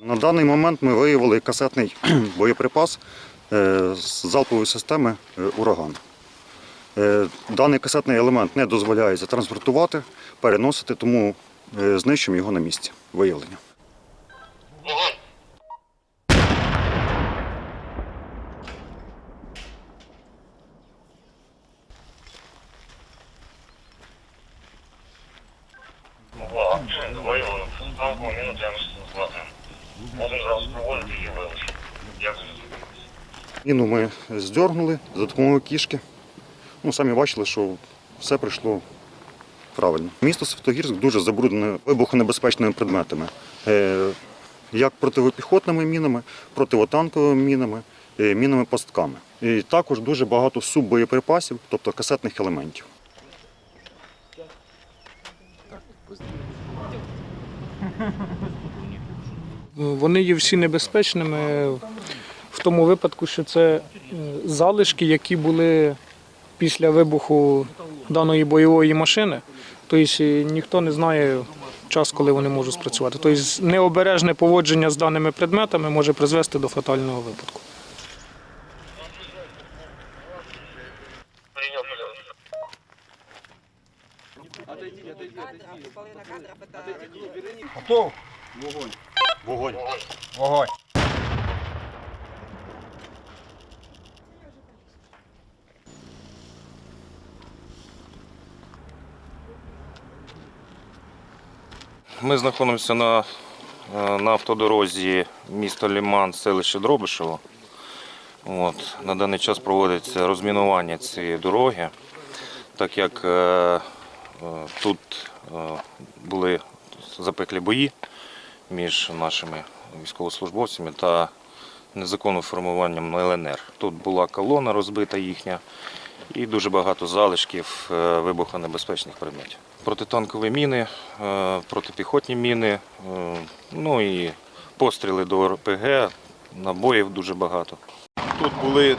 На даний момент ми виявили касетний боєприпас е, з залпової системи е, Ураган. Е, Даний касетний елемент не дозволяється транспортувати, переносити, тому знищимо його на місці виявлення. Увага, виявлено станку мінус 92. Можемо зараз проводити її вилучення. Дякую. Міну ми здергнули за допомогою кішки. Ну, самі бачили, що все прийшло правильно. Місто Святогірськ дуже забруднене вибухонебезпечними предметами. Е, Як противопіхотними мінами, противотанковими мінами, е, мінами пастками. І також дуже багато суббоєприпасів, тобто касетних елементів. Вони є всі небезпечними в тому випадку, що це е, залишки, які були після вибуху даної бойової машини. Тобто е, ніхто не знає час, коли вони можуть спрацювати. Тобто необережне поводження з даними предметами може призвести до фатального випадку. Вогонь. Вогонь. Ми знаходимося на, е, на автодорозі міста Ліман, селище Дробишево. От, на даний час проводиться розмінування цієї дороги, так як е, тут е, були запеклі бої між нашими військовослужбовцями та незаконним формуванням ЛНР. Тут була колона розбита їхня і дуже багато залишків е, вибухонебезпечних предметів. Протитанкові міни, е, протипіхотні міни, е, ну і постріли до РПГ, набоїв дуже багато. Тут були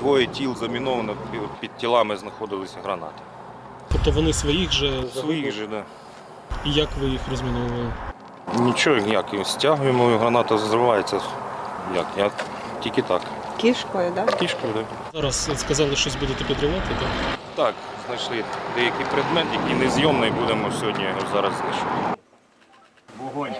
двоє тіл заміновано, під тілами знаходилися гранати. Тобто вони своїх же Своїх же, да. і як ви їх розміновували? Нічого ніяк, стягуємо, і граната зривається. Як? Як? Тільки так. Кішкою, так? Да? Кішкою, так. Зараз сказали, щось будете підривати, так? Так, знайшли деякий предмет, який незйомний, будемо сьогодні його зараз знищувати. Вогонь.